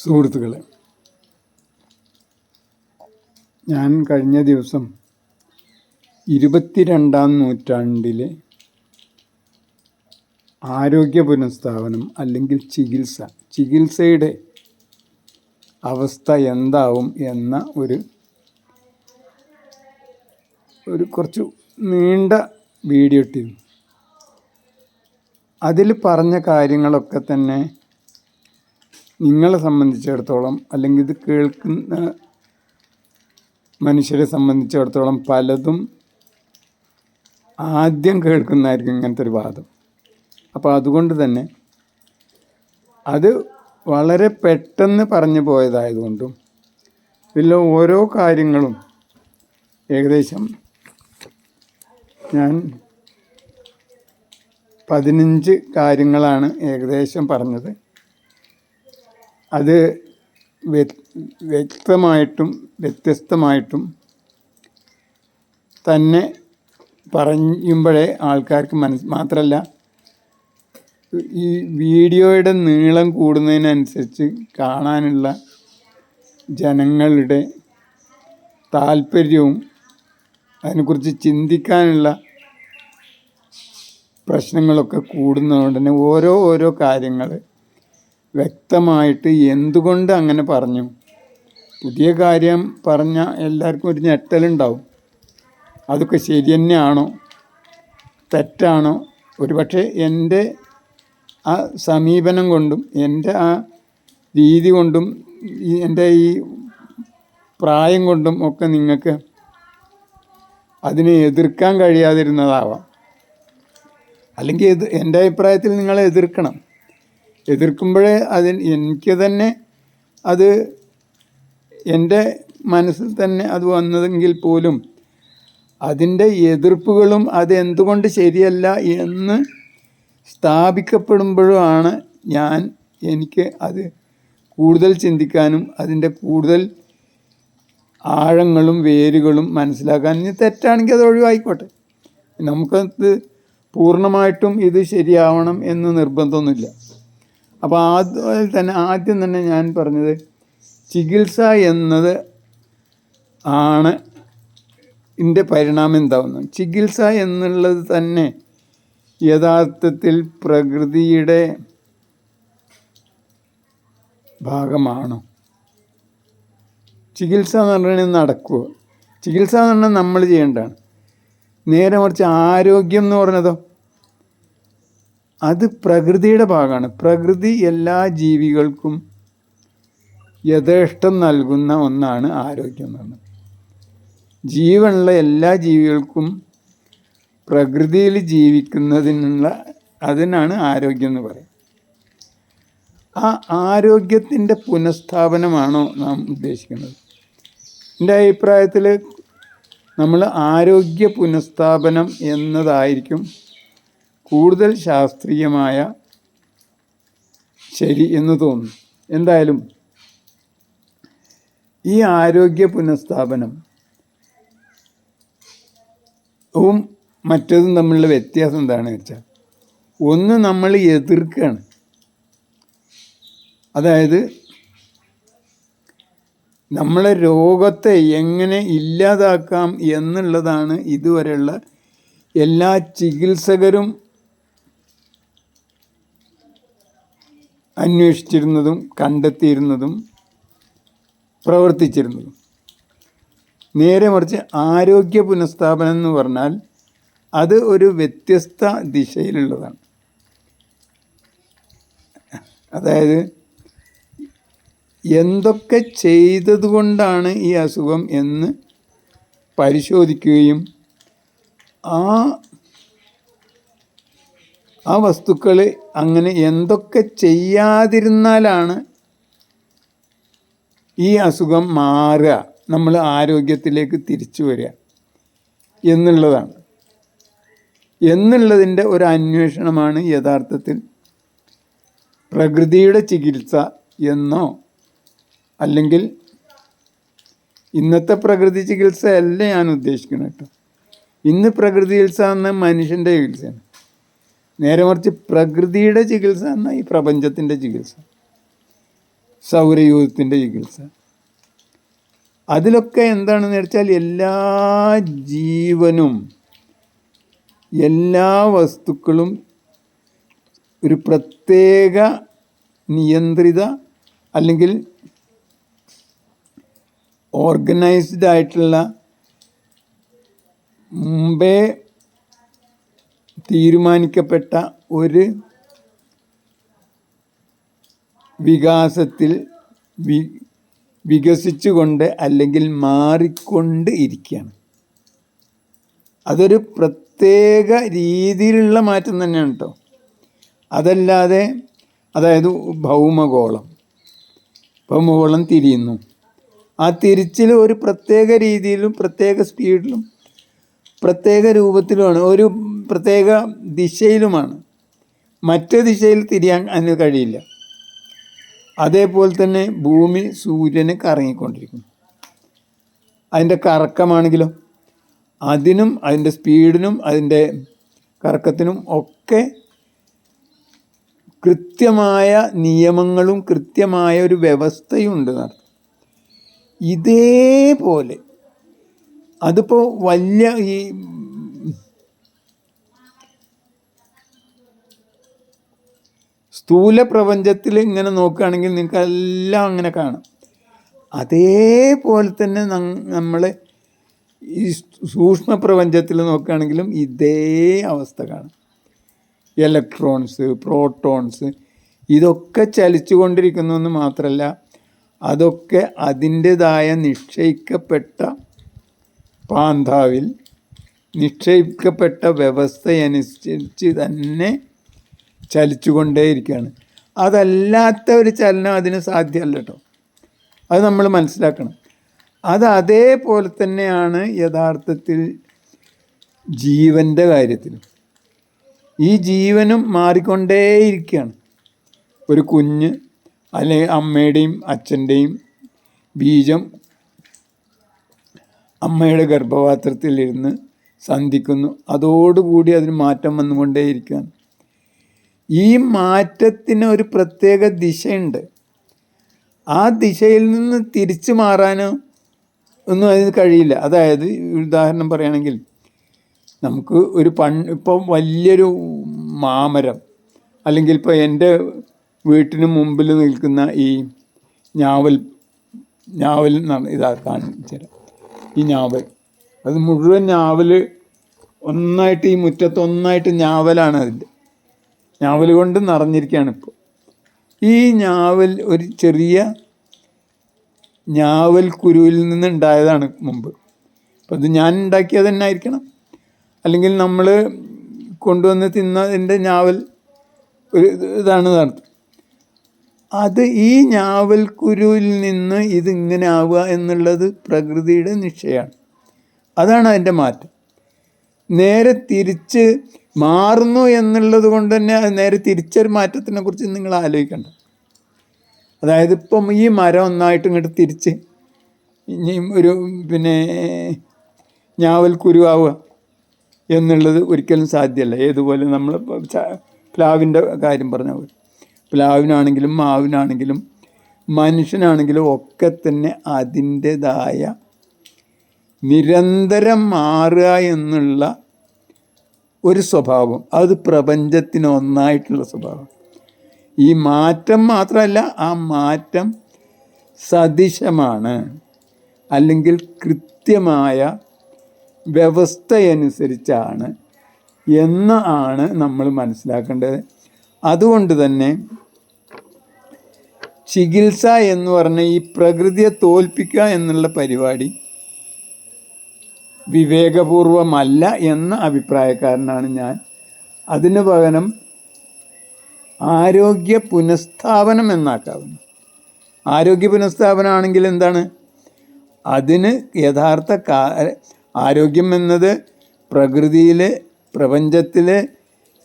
സുഹൃത്തുക്കളെ ഞാൻ കഴിഞ്ഞ ദിവസം ഇരുപത്തിരണ്ടാം നൂറ്റാണ്ടിലെ ആരോഗ്യ പുനഃസ്ഥാപനം അല്ലെങ്കിൽ ചികിത്സ ചികിത്സയുടെ അവസ്ഥ എന്താവും എന്ന ഒരു ഒരു കുറച്ച് നീണ്ട വീഡിയോ ഇട്ടിരുന്നു. അതിൽ പറഞ്ഞ കാര്യങ്ങളൊക്കെ തന്നെ നിങ്ങളെ സംബന്ധിച്ചിടത്തോളം അല്ലെങ്കിൽ ഇത് കേൾക്കുന്ന മനുഷ്യരെ സംബന്ധിച്ചിടത്തോളം പലതും ആദ്യം കേൾക്കുന്നതായിരിക്കും ഇങ്ങനത്തെ ഒരു വാദം. അപ്പോൾ അതുകൊണ്ട് തന്നെ അത് വളരെ പെട്ടെന്ന് പറഞ്ഞു പോയതായതുകൊണ്ടും പിന്നെ ഓരോ കാര്യങ്ങളും ഏകദേശം ഞാൻ പതിനഞ്ച് കാര്യങ്ങളാണ് ഏകദേശം പറഞ്ഞത്. അത് വ്യ- വ്യക്തമായിട്ടും വ്യത്യസ്തമായിട്ടും തന്നെ പറയുമ്പോഴേ ആൾക്കാർക്ക് മനസ്സ് മാത്രമല്ല ഈ വീഡിയോയുടെ നീളം കൂടുന്നതിനനുസരിച്ച് കാണാനുള്ള ജനങ്ങളുടെ താല്പര്യവും അതിനെക്കുറിച്ച് ചിന്തിക്കാനുള്ള പ്രശ്നങ്ങളൊക്കെ കൂടുന്നതുകൊണ്ട് തന്നെ ഓരോ ഓരോ കാര്യങ്ങൾ വ്യക്തമായിട്ട് എന്തുകൊണ്ട് അങ്ങനെ പറഞ്ഞു? പുതിയ കാര്യം പറഞ്ഞ എല്ലാവർക്കും ഒരു ഞെട്ടലുണ്ടാവും. അതൊക്കെ ശരി തന്നെയാണോ? തെറ്റാണോ? ഒരുപക്ഷെ എന്റെ ആ സമീപനം കൊണ്ടും എന്റെ ആ രീതി കൊണ്ടും ഈ എന്റെ ഈ പ്രായം കൊണ്ടും ഒക്കെ നിങ്ങൾക്ക് അതിനെ എതിർക്കാൻ കഴിയാതിരുന്നതാവാം. അല്ലെങ്കിൽ ഇത് എന്റെ അഭിപ്രായത്തിൽ നിങ്ങൾ എതിർക്കണം. എതിർക്കുമ്പോഴേ അതിന് എനിക്ക് തന്നെ അത് എന്റെ മനസ്സിൽ തന്നെ അത് വന്നതെങ്കിൽ പോലും അതിന്റെ എതിർപ്പുകളും അതെന്തുകൊണ്ട് ശരിയല്ല എന്ന് സ്ഥാപിക്കപ്പെടുമ്പോഴുമാണ് ഞാൻ എനിക്ക് അത് കൂടുതൽ ചിന്തിക്കാനും അതിന്റെ കൂടുതൽ ആഴങ്ങളും വേരുകളും മനസ്സിലാക്കാനും തെറ്റാണെങ്കിൽ അത് ഒഴിവായിക്കോട്ടെ. നമുക്കത് പൂർണമായിട്ടും ഇത് ശരിയാവണം എന്ന് നിർബന്ധമൊന്നുമില്ല. അപ്പോൾ ആദ്യം തന്നെ ആദ്യം തന്നെ ഞാൻ പറഞ്ഞത് ചികിത്സ എന്നത് ആണ് ഇതിന്റെ പരിണാമം എന്താവുന്നത്. ചികിത്സ എന്നുള്ളത് തന്നെ യഥാർത്ഥത്തിൽ പ്രകൃതിയുടെ ഭാഗമാണോ. ചികിത്സ എന്ന് പറഞ്ഞാൽ നടക്കുമോ ചികിത്സ എന്ന് പറഞ്ഞാൽ നമ്മൾ ചെയ്യേണ്ടതാണ്. നേരെ മറിച്ച് ആരോഗ്യം എന്ന് പറഞ്ഞതോ? അത് പ്രകൃതിയുടെ ഭാഗമാണ്. പ്രകൃതി എല്ലാ ജീവികൾക്കും യഥേഷ്ടം നൽകുന്ന ഒന്നാണ് ആരോഗ്യം എന്ന് പറയുന്നത്. ജീവനുള്ള എല്ലാ ജീവികൾക്കും പ്രകൃതിയിൽ ജീവിക്കുന്നതിനുള്ള അതിനാണ് ആരോഗ്യം എന്ന് പറയുന്നത്. ആ ആരോഗ്യത്തിന്റെ പുനഃസ്ഥാപനമാണോ നാം ഉദ്ദേശിക്കുന്നത്? എന്റെ അഭിപ്രായത്തിൽ നമ്മൾ ആരോഗ്യ പുനഃസ്ഥാപനം എന്നതായിരിക്കും കൂടുതൽ ശാസ്ത്രീയമായ ശരി എന്ന് തോന്നുന്നു. എന്തായാലും ഈ ആരോഗ്യ പുനഃസ്ഥാപനം ും മറ്റതും തമ്മിലുള്ള വ്യത്യാസം എന്താണെന്ന് വെച്ചാൽ ഒന്ന് നമ്മൾ എതിർക്കുകയാണ് അതായത് നമ്മളെ രോഗത്തെ എങ്ങനെ ഇല്ലാതാക്കാം എന്നുള്ളതാണ് ഇതുവരെയുള്ള എല്ലാ ചികിത്സകരും അന്വേഷിച്ചിരുന്നതും കണ്ടെത്തിയിരുന്നതും പ്രവർത്തിച്ചിരുന്നതും. നേരെ മറിച്ച് ആരോഗ്യ പുനഃസ്ഥാപനം എന്ന് പറഞ്ഞാൽ അത് ഒരു വ്യത്യസ്ത ദിശയിലുള്ളതാണ്. അതായത് എന്തൊക്കെ ചെയ്തതുകൊണ്ടാണ് ഈ അസുഖം എന്ന് പരിശോധിക്കുകയും ആ ആ വസ്തുക്കൾ അങ്ങനെ എന്തൊക്കെ ചെയ്യാതിരുന്നാലാണ് ഈ അസുഖം മാറുക നമ്മൾ ആരോഗ്യത്തിലേക്ക് തിരിച്ചു വരിക എന്നുള്ളതാണ്. എന്നുള്ളതിന്റെ ഒരു അന്വേഷണമാണ് യഥാർത്ഥത്തിൽ പ്രകൃതിയുടെ ചികിത്സ എന്നോ അല്ലെങ്കിൽ ഇന്നത്തെ പ്രകൃതി ചികിത്സ അല്ല ഞാൻ ഉദ്ദേശിക്കുന്നത് കേട്ടോ. ഇന്ന് പ്രകൃതി ചികിത്സ എന്ന മനുഷ്യന്റെ ചികിത്സയാണ്. നേരെ മറിച്ച് പ്രകൃതിയുടെ ചികിത്സ എന്ന ഈ പ്രപഞ്ചത്തിന്റെ ചികിത്സ. സൗരയൂഥത്തിന്റെ ചികിത്സ. അതിലൊക്കെ എന്താണെന്ന് വെച്ചാൽ എല്ലാ ജീവനും എല്ലാ വസ്തുക്കളും ഒരു പ്രത്യേക നിയന്ത്രിത അല്ലെങ്കിൽ ഓർഗനൈസ്ഡ് ആയിട്ടുള്ള മുമ്പേ തീരുമാനിക്കപ്പെട്ട ഒരു വികാസത്തിൽ വി വികസിച്ചുകൊണ്ട് അല്ലെങ്കിൽ മാറിക്കൊണ്ട് ഇരിക്കുകയാണ്. അതൊരു പ്രത്യേക രീതിയിലുള്ള മാറ്റം തന്നെയാണ് കേട്ടോ അതല്ലാതെ അതായത് ഭൗമഗോളം. ഭൗമഗോളം തിരിയുന്നു. ആ തിരിച്ചിൽ ഒരു പ്രത്യേക രീതിയിലും പ്രത്യേക സ്പീഡിലും പ്രത്യേക രൂപത്തിലുമാണ് ഒരു പ്രത്യേക ദിശയിലുമാണ്. മറ്റ് ദിശയിൽ തിരിയാൻ അതിന് കഴിയില്ല. അതേപോലെ തന്നെ ഭൂമി സൂര്യന് കറങ്ങിക്കൊണ്ടിരിക്കുന്നു. അതിന്റെ കറക്കമാണെങ്കിലോ അതിനും അതിന്റെ സ്പീഡിനും അതിന്റെ കറക്കത്തിനും ഒക്കെ കൃത്യമായ നിയമങ്ങളും കൃത്യമായ ഒരു വ്യവസ്ഥയും ഉണ്ട് നടത്തും ഇതേപോലെ അതിപ്പോൾ വലിയ ഈ സ്ഥൂല പ്രപഞ്ചത്തിൽ ഇങ്ങനെ നോക്കുകയാണെങ്കിൽ നിങ്ങൾക്ക് എല്ലാം അങ്ങനെ കാണാം. അതേപോലെ തന്നെ നമ്മൾ ഈ സൂക്ഷ്മ പ്രപഞ്ചത്തിൽ നോക്കുകയാണെങ്കിലും ഇതേ അവസ്ഥ കാണാം. ഇലക്ട്രോൺസ് പ്രോട്ടോൺസ് ഇതൊക്കെ ചലിച്ചു കൊണ്ടിരിക്കുന്നു എന്ന് മാത്രമല്ല അതൊക്കെ അതിന്റെതായ നിശ്ചയിക്കപ്പെട്ട പാന്താവിൽ നിക്ഷേപിക്കപ്പെട്ട വ്യവസ്ഥയനുസരിച്ച് തന്നെ ചലിച്ചുകൊണ്ടേയിരിക്കുകയാണ്. അതല്ലാത്ത ഒരു ചലനം അതിന് സാധ്യമല്ല കേട്ടോ. അത് നമ്മൾ മനസ്സിലാക്കണം. അത് അതേപോലെ തന്നെയാണ് യഥാർത്ഥത്തിൽ ജീവന്റെ കാര്യത്തിൽ ഈ ജീവനും മാറിക്കൊണ്ടേയിരിക്കുകയാണ്. ഒരു കുഞ്ഞ് അല്ലെങ്കിൽ അമ്മയുടെയും അച്ഛന്റെയും ബീജം അമ്മയുടെ ഗർഭപാത്രത്തിലിരുന്ന് സന്ധിക്കുന്നു. അതോടുകൂടി അതിന് മാറ്റം വന്നുകൊണ്ടേയിരിക്കുകയാണ്. ഈ മാറ്റത്തിന് ഒരു പ്രത്യേക ദിശയുണ്ട്. ആ ദിശയിൽ നിന്ന് തിരിച്ചു മാറാനോ ഒന്നും അതിന് കഴിയില്ല. അതായത് ഉദാഹരണം പറയുകയാണെങ്കിൽ നമുക്ക് ഒരു പൺ ഇപ്പം വലിയൊരു മാമരം അല്ലെങ്കിൽ ഇപ്പോൾ എന്റെ വീട്ടിന് മുമ്പിൽ നിൽക്കുന്ന ഈ ഞാവൽ ഞാവൽ എന്നാണ് ഇതാ കാണിച്ചു ഈ ഞാവൽ. അത് മുഴുവൻ ഞാവൽ ഒന്നായിട്ട് ഈ മുറ്റത്ത് ഒന്നായിട്ട് ഞാവലാണ് അതിന്റെ. ഞാവൽ കൊണ്ട് നിറഞ്ഞിരിക്കുകയാണ് ഇപ്പോൾ. ഈ ഞാവൽ ഒരു ചെറിയ ഞാവൽ കുരുവിൽ നിന്നുണ്ടായതാണ് മുമ്പ്. അപ്പം അത് ഞാൻ ഉണ്ടാക്കിയത് തന്നെ ആയിരിക്കണം. അല്ലെങ്കിൽ നമ്മൾ കൊണ്ടുവന്ന് തിന്നതിന്റെ ഞാവൽ ഒരു ഇതാണ് നടത്തും അത് ഈ ഞാവൽക്കുരുവിൽ നിന്ന് ഇതിങ്ങനെ ആവുക എന്നുള്ളത് പ്രകൃതിയുടെ നിശ്ചയമാണ്. അതാണ് അതിന്റെ മാറ്റം. നേരെ തിരിച്ച് മാറുന്നു എന്നുള്ളത് കൊണ്ട് തന്നെ നേരെ തിരിച്ചൊരു മാറ്റത്തിനെ കുറിച്ച് നിങ്ങൾ ആലോചിക്കണ്ട അതായത് ഇപ്പം ഈ മരം ഒന്നായിട്ട് ഇങ്ങോട്ട് തിരിച്ച് ഇനി ഒരു പിന്നെ ഞാവൽ കുരുവാവുക എന്നുള്ളത് ഒരിക്കലും സാധ്യമല്ല. ഏതുപോലെ നമ്മൾ പ്ലാവിന്റെ കാര്യം പറഞ്ഞ പോലെ. പ്ലാവിനാണെങ്കിലും മാവിനാണെങ്കിലും മനുഷ്യനാണെങ്കിലും ഒക്കെ തന്നെ അതിന്റെതായ നിരന്തരം മാറുക എന്നുള്ള ഒരു സ്വഭാവം. അത് പ്രപഞ്ചത്തിന് ഒന്നായിട്ടുള്ള സ്വഭാവം. ഈ മാറ്റം മാത്രമല്ല ആ മാറ്റം സദിശമാണ്. അല്ലെങ്കിൽ കൃത്യമായ വ്യവസ്ഥയനുസരിച്ചാണ്. എന്ന് ആണ് നമ്മൾ മനസ്സിലാക്കേണ്ടത്. അതുകൊണ്ട് തന്നെ ചികിത്സ എന്ന് പറഞ്ഞ ഈ പ്രകൃതിയെ തോൽപ്പിക്കുക എന്നുള്ള പരിപാടി വിവേകപൂർവമല്ല എന്ന അഭിപ്രായക്കാരനാണ് ഞാൻ. അതിന് പകരം ആരോഗ്യ പുനഃസ്ഥാപനം എന്നാക്കാവുന്നു. ആരോഗ്യ പുനഃസ്ഥാപനമാണെങ്കിൽ എന്താണ്? അതിന് യഥാർത്ഥ ആരോഗ്യം എന്നത് പ്രകൃതിയിലെ പ്രപഞ്ചത്തിൽ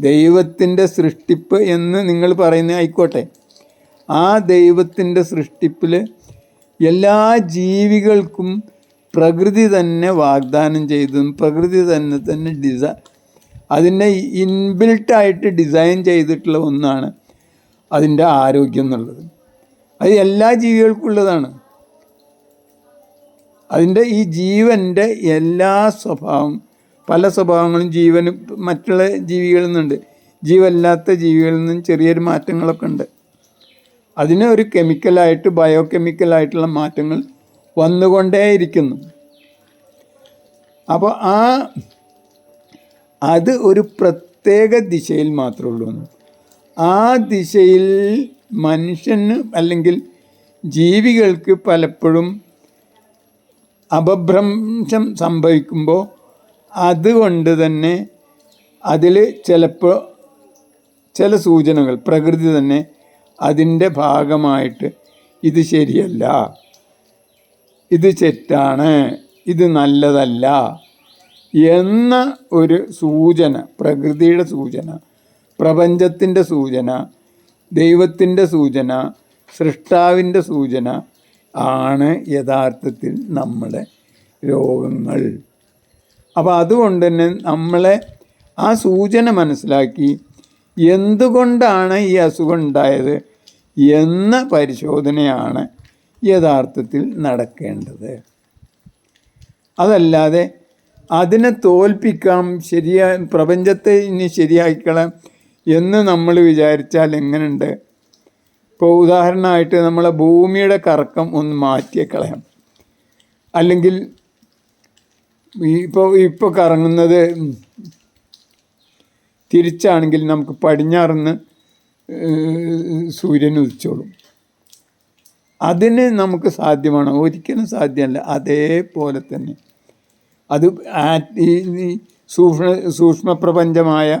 ദൈവത്തിന്റെ സൃഷ്ടിപ്പ് എന്ന് നിങ്ങൾ പറയുന്ന ആയിക്കോട്ടെ. ആ ദൈവത്തിന്റെ സൃഷ്ടിപ്പിൽ എല്ലാ ജീവികൾക്കും പ്രകൃതി തന്നെ വാഗ്ദാനം ചെയ്തതും പ്രകൃതി തന്നെ തന്നെ ഡിസൈ അതിനെ ഇൻബിൽട്ടായിട്ട് ഡിസൈൻ ചെയ്തിട്ടുള്ള ഒന്നാണ് അതിന്റെ ആരോഗ്യം എന്നുള്ളത്. അത് എല്ലാ ജീവികൾക്കും ഉള്ളതാണ് അതിന്റെ ഈ ജീവന്റെ എല്ലാ സ്വഭാവം പല സ്വഭാവങ്ങളും ജീവനും മറ്റുള്ള ജീവികളിൽ നിന്നുണ്ട്. ജീവല്ലാത്ത ജീവികളിൽ നിന്നും ചെറിയൊരു മാറ്റങ്ങളൊക്കെ ഉണ്ട്. അതിന് ഒരു കെമിക്കലായിട്ട് ബയോ കെമിക്കലായിട്ടുള്ള മാറ്റങ്ങൾ വന്നുകൊണ്ടേയിരിക്കുന്നു. അപ്പോൾ ആ അത് ഒരു പ്രത്യേക ദിശയിൽ മാത്രമേ ഉള്ളൂ. ആ ദിശയിൽ മനുഷ്യന് അല്ലെങ്കിൽ ജീവികൾക്ക് പലപ്പോഴും അപഭ്രംശം സംഭവിക്കുമ്പോൾ അതുകൊണ്ട് തന്നെ അതിൽ ചിലപ്പോൾ ചില സൂചനകൾ പ്രകൃതി തന്നെ അതിന്റെ ഭാഗമായിട്ട് ഇത് ശരിയല്ല ഇത് തെറ്റാണ് ഇത് നല്ലതല്ല എന്ന ഒരു സൂചന പ്രകൃതിയുടെ സൂചന പ്രപഞ്ചത്തിന്റെ സൂചന ദൈവത്തിന്റെ സൂചന സൃഷ്ടാവിന്റെ സൂചന ആണ് യഥാർത്ഥത്തിൽ നമ്മുടെ രോഗങ്ങൾ. അപ്പോൾ അതുകൊണ്ട് തന്നെ നമ്മളെ ആ സൂചന മനസ്സിലാക്കി എന്തുകൊണ്ടാണ് ഈ അസുഖം ഉണ്ടായത് എന്ന പരിശോധനയാണ് യഥാർത്ഥത്തിൽ നടക്കേണ്ടത്. അതല്ലാതെ അതിനെ തോൽപ്പിക്കാം ശരിയാ പ്രപഞ്ചത്തെ ഇനി ശരിയാക്കിക്കളാം എന്ന് നമ്മൾ വിചാരിച്ചാൽ എങ്ങനെയുണ്ട് ഇപ്പോൾ ഉദാഹരണമായിട്ട് നമ്മളെ ഭൂമിയുടെ കറക്കം ഒന്ന് മാറ്റിയേക്കളയാം. അല്ലെങ്കിൽ ഇപ്പോൾ ഇപ്പോൾ കറങ്ങുന്നത് തിരിച്ചാണെങ്കിൽ നമുക്ക് പടിഞ്ഞാറുനിന്ന് സൂര്യൻ ഉദിച്ചോളും. അതിന് നമുക്ക് സാധ്യമാണ്? ഒരിക്കലും സാധ്യമല്ല. അതേപോലെ തന്നെ. അത് ഈ സൂക്ഷ്മ സൂക്ഷ്മപ്രപഞ്ചമായ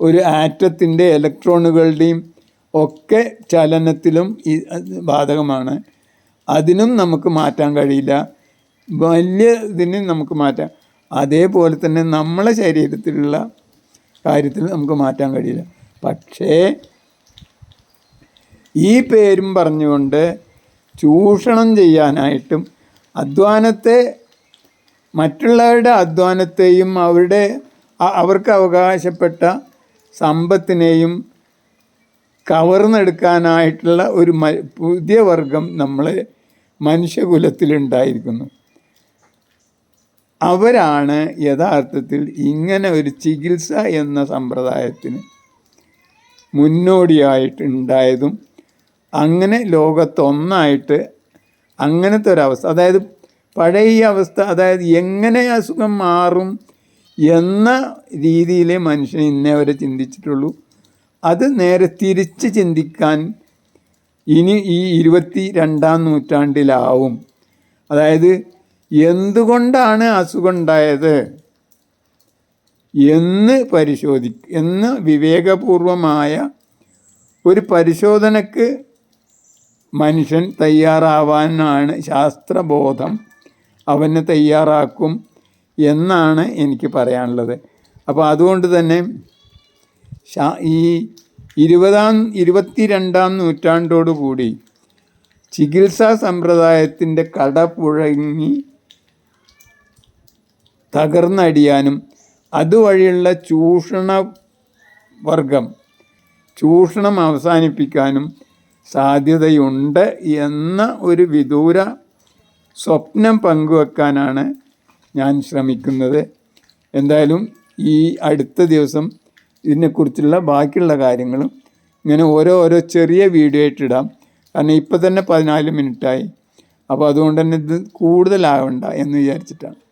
ഒരു ആറ്റത്തിന്റെ ഇലക്ട്രോണുകളുടെയും ഒക്കെ ചലനത്തിലും ഈ ബാധകമാണ്. അതിനും നമുക്ക് മാറ്റാൻ കഴിയില്ല. വലിയ ഇതിന് നമുക്ക് മാറ്റാം അതേപോലെ തന്നെ നമ്മളെ ശരീരത്തിലുള്ള കാര്യത്തിൽ നമുക്ക് മാറ്റാൻ കഴിയില്ല. പക്ഷേ ഈ പേരും പറഞ്ഞുകൊണ്ട് ചൂഷണം ചെയ്യാനായിട്ടും അധ്വാനത്തെ മറ്റുള്ളവരുടെ അധ്വാനത്തെയും അവരുടെ അവർക്ക് അവകാശപ്പെട്ട സമ്പത്തിനെയും കവർന്നെടുക്കാനായിട്ടുള്ള ഒരു പുതിയ വർഗം നമ്മൾ മനുഷ്യകുലത്തിലുണ്ടായിരിക്കുന്നു. അവരാണ് യഥാർത്ഥത്തിൽ ഇങ്ങനെ ഒരു ചികിത്സ എന്ന സമ്പ്രദായത്തിന് മുന്നോടിയായിട്ടുണ്ടായതും അങ്ങനെ ലോകത്തൊന്നായിട്ട് അങ്ങനത്തെ ഒരവസ്ഥ അതായത് പഴയ ഈ അവസ്ഥ അതായത് എങ്ങനെ അസുഖം മാറും എന്ന രീതിയിലേ മനുഷ്യൻ ഇന്നേ വരെ ചിന്തിച്ചിട്ടുള്ളൂ. അത് നേരെ തിരിച്ച് ചിന്തിക്കാൻ ഇനി ഈ ഇരുപത്തി രണ്ടാം നൂറ്റാണ്ടിലാവും. അതായത് എന്തുകൊണ്ടാണ് അസുഖം ഉണ്ടായത് എന്ന് പരിശോധി എന്ന് വിവേകപൂർവമായ ഒരു പരിശോധനക്ക് മനുഷ്യൻ തയ്യാറാവാനാണ് ശാസ്ത്രബോധം. അവനെ തയ്യാറാക്കും എന്നാണ് എനിക്ക് പറയാനുള്ളത്. അപ്പോൾ അതുകൊണ്ട് തന്നെ ഈ ഇരുപതാം ഇരുപത്തിരണ്ടാം നൂറ്റാണ്ടോടുകൂടി ചികിത്സാ സമ്പ്രദായത്തിന്റെ കടപുഴങ്ങി തകർന്നടിയാനും അതുവഴിയുള്ള ചൂഷണ വർഗം ചൂഷണം അവസാനിപ്പിക്കാനും സാധ്യതയുണ്ട് എന്ന ഒരു വിദൂര സ്വപ്നം പങ്കുവെക്കാനാണ് ഞാൻ ശ്രമിക്കുന്നത്. എന്തായാലും ഈ അടുത്ത ദിവസം ഇതിനെക്കുറിച്ചുള്ള ബാക്കിയുള്ള കാര്യങ്ങളും ഇങ്ങനെ ഓരോ ഓരോ ചെറിയ വീഡിയോ ആയിട്ടിടാം. കാരണം ഇപ്പം തന്നെ പതിനാല് മിനിറ്റായി. അപ്പോൾ അതുകൊണ്ട് തന്നെ ഇത് കൂടുതലാവണ്ട എന്ന് വിചാരിച്ചിട്ടാണ്.